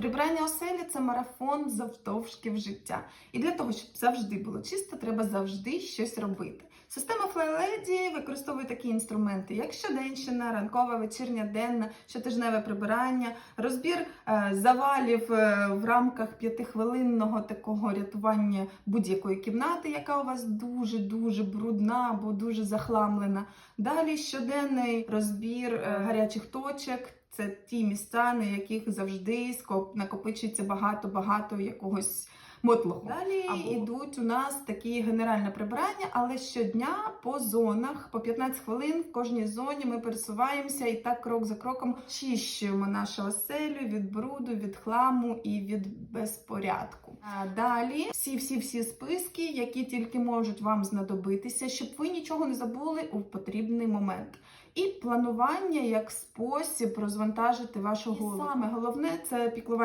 Прибирання оселі це марафон завдовжки в життя. І для того, щоб завжди було чисто, треба завжди щось робити. Система FlyLady використовує такі інструменти, як щоденщина, ранкове, вечірня, денна, щотижневе прибирання, розбір е, завалів е, в рамках п'ятихвилинного такого рятування будь-якої кімнати, яка у вас дуже дуже брудна або дуже захламлена. Далі щоденний розбір е, гарячих точок. Це ті місця, на яких завжди накопичується багато-багато якогось мотлоху. Далі Або- йдуть у нас такі генеральне прибирання, але щодня по зонах, по 15 хвилин в кожній зоні ми пересуваємося і так крок за кроком чищуємо нашу оселю від бруду, від хламу і від безпорядку. Далі всі всі всі списки, які тільки можуть вам знадобитися, щоб ви нічого не забули у потрібний момент. І планування як спосіб розвантажити вашу голову. Саме головне це піклування.